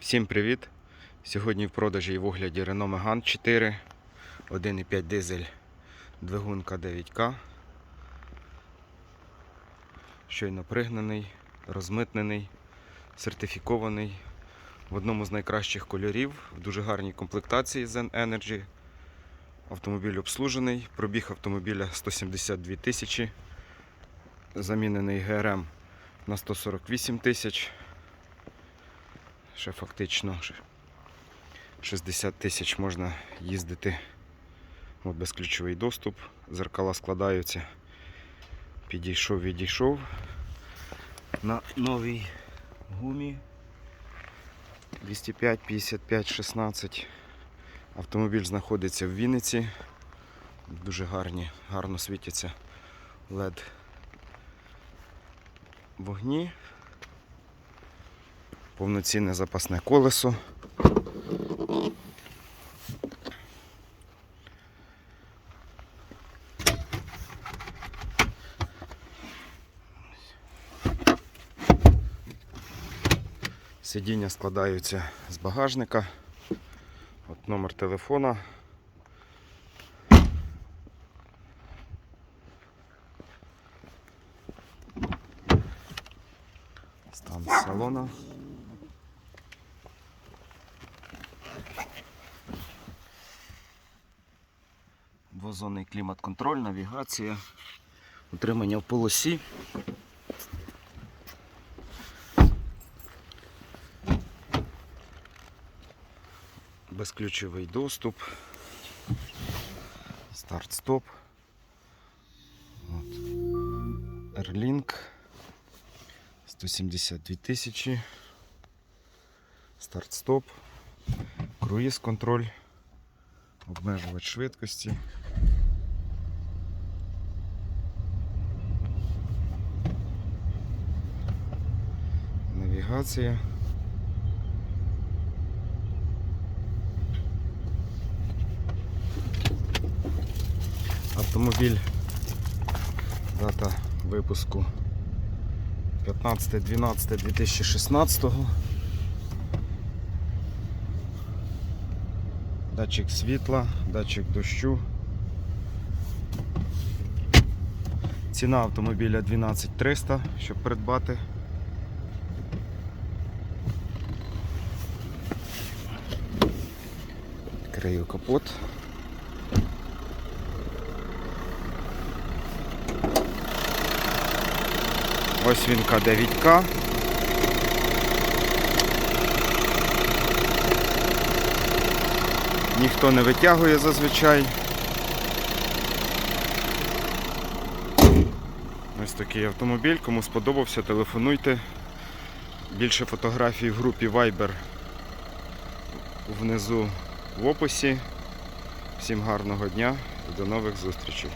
Всім привіт! Сьогодні в продажі і в огляді Renault Megane 4, 1,5 дизель, двигунка 9К. Щойно пригнаний, розмитнений, сертифікований в одному з найкращих кольорів, в дуже гарній комплектації Zen Energy. Автомобіль обслужений, пробіг автомобіля 172 тисячі, замінений ГРМ на 148 тисяч. Ще фактично 60 тисяч можна їздити. От безключовий доступ. Зеркала складаються. Підійшов, відійшов. На новій гумі 205, 55, 16. Автомобіль знаходиться в Вінниці. Дуже гарні, гарно світяться LED вогні повноцінне запасне колесо. Сидіння складаються з багажника. От номер телефона. Стан салона. Двозонний клімат-контроль, навігація, утримання в полосі. Безключовий доступ. Старт-стоп. Airlink. 172 тисячі. Старт-стоп. Круїз контроль. Обмежувач швидкості. Навігація. Автомобіль. Дата випуску 15.12.2016. Датчик світла, датчик дощу. Ціна автомобіля 12300, щоб придбати. Крию капот. Ось він К9К. Ніхто не витягує зазвичай. Ось такий автомобіль. Кому сподобався, телефонуйте. Більше фотографій в групі Viber внизу в описі. Всім гарного дня і до нових зустрічей.